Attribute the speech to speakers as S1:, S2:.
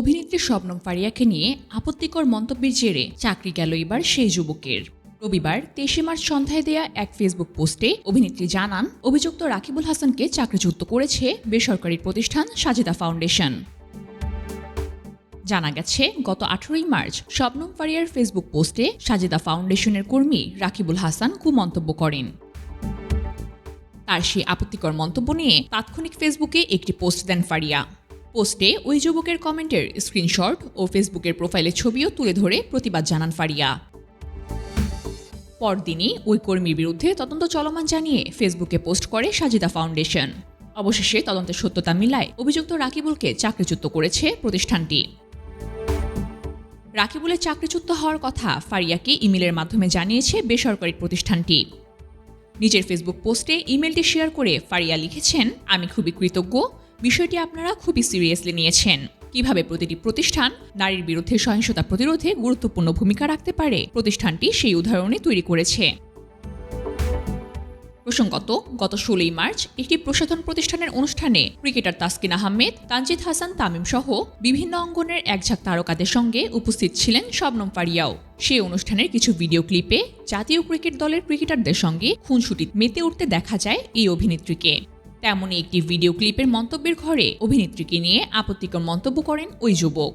S1: অভিনেত্রী শবনম ফারিয়াকে নিয়ে আপত্তিকর মন্তব্যের জেরে চাকরি গেল এবার সেই যুবকের। রবিবার তেইশে মার্চ সন্ধ্যায় দেয়া এক ফেসবুক পোস্টে অভিনেত্রী জানান, অভিযুক্ত রাকিবুল হাসানকে চাকরিচ্যুত করেছে বেসরকারি প্রতিষ্ঠান সাজেদা ফাউন্ডেশন। জানা গেছে, গত আঠারোই মার্চ শবনম ফারিয়ার ফেসবুক পোস্টে সাজেদা ফাউন্ডেশনের কর্মী রাকিবুল হাসান কুমন্তব্য করেন। তার সেই আপত্তিকর মন্তব্য নিয়ে তাৎক্ষণিক ফেসবুকে একটি পোস্ট দেন ফারিয়া। পোস্টে ওই যুবকের কমেন্টের স্ক্রিনশট ও ফেসবুকের প্রোফাইলের ছবিও তুলে ধরে প্রতিবাদ জানান ফারিয়া। পরদিনই ওই কর্মীর বিরুদ্ধে তদন্ত চলমান জানিয়ে ফেসবুকে পোস্ট করে সাজিদা ফাউন্ডেশন। অবশেষে তদন্তের সত্যতা মিলায় অভিযুক্ত রাকিবুলকে চাকরিচ্যুত করেছে প্রতিষ্ঠানটি। রাকিবুলের চাকরিচ্যুত হওয়ার কথা ফারিয়াকে ইমেলের মাধ্যমে জানিয়েছে বেসরকারি প্রতিষ্ঠানটি। নিজের ফেসবুক পোস্টে ইমেলটি শেয়ার করে ফারিয়া লিখেছেন, আমি খুবই কৃতজ্ঞ। বিষয়টি আপনারা খুবই সিরিয়াসলি নিয়েছেন। কীভাবে প্রতিটি প্রতিষ্ঠান নারীর বিরুদ্ধে সহিংসতা প্রতিরোধে গুরুত্বপূর্ণ ভূমিকা রাখতে পারে, প্রতিষ্ঠানটি সেই উদাহরণে তৈরি করেছে। প্রসঙ্গত, গত ষোলোই মার্চ একটি প্রসাধন প্রতিষ্ঠানের অনুষ্ঠানে ক্রিকেটার তাসকিন আহমেদ, তানজিদ হাসান তামিম সহ বিভিন্ন অঙ্গনের একঝাঁক তারকাদের সঙ্গে উপস্থিত ছিলেন শবনম ফারিয়াও। সেই অনুষ্ঠানের কিছু ভিডিও ক্লিপে জাতীয় ক্রিকেট দলের ক্রিকেটারদের সঙ্গে খুনসুটি মেতে উঠতে দেখা যায় এই অভিনেত্রীকে। তেমনই একটি ভিডিও ক্লিপের মন্তব্যের ঘরে অভিনেত্রীকে নিয়ে আপত্তিকর মন্তব্য করেন ওই যুবক।